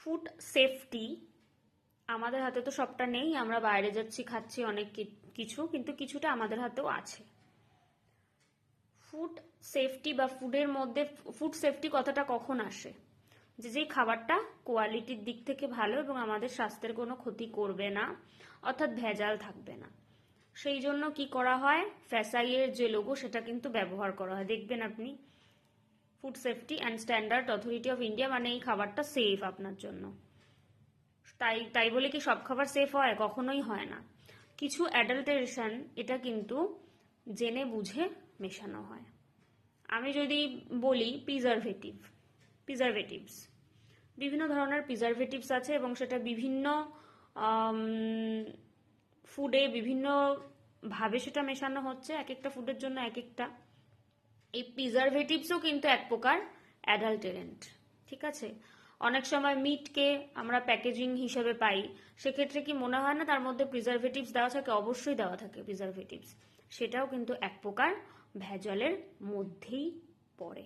Food safety আমাদের হাতে তো সবটা নেই, আমরা বাইরে যাচ্ছি, খাচ্ছি অনেক কিছু, কিন্তু কিছুটা আমাদের হাতেও আছে। ফুড সেফটি বা ফুডের মধ্যে ফুড সেফটি কথাটা কখন আসে? যে যেই খাবারটা কোয়ালিটির দিক থেকে ভালো এবং আমাদের স্বাস্থ্যের কোনো ক্ষতি করবে না, অর্থাৎ ভেজাল থাকবে না। সেই জন্য কি করা হয়? ফ্যাসাইয়ের যে লোগো, সেটা কিন্তু ব্যবহার করা হয়। দেখবেন আপনি food safety and standard authority of India মানে এই খাবারটা সেফ আপনার জন্য। তাই তাই বলে কি সব খাবার সেফ হয়? কখনোই হয় না। কিছু অ্যাডাল্টারেশন এটা কিন্তু জেনে বুঝে মেশানো হয়। আমি যদি বলি প্রিজারভেটিভ প্রিজারভেটিভস বিভিন্ন ধরনের প্রিজারভেটিভস আছে এবং সেটা বিভিন্ন ফুডে বিভিন্ন ভাবে সেটা মেশানো হচ্ছে। এক একটা ফুডের জন্য এক একটা। এই প্রিজারভেটিভসও কিন্তু এক প্রকার অ্যাডাল্টেরেন্ট ঠিক আছে? অনেক সময় মিটকে আমরা প্যাকেজিং হিসেবে পাই, সেক্ষেত্রে কি মনে হয় না তার মধ্যে প্রিজারভেটিভস দেওয়া থাকে? অবশ্যই দেওয়া থাকে প্রিজারভেটিভস সেটাও কিন্তু এক প্রকার ভেজালের মধ্যেই পড়ে।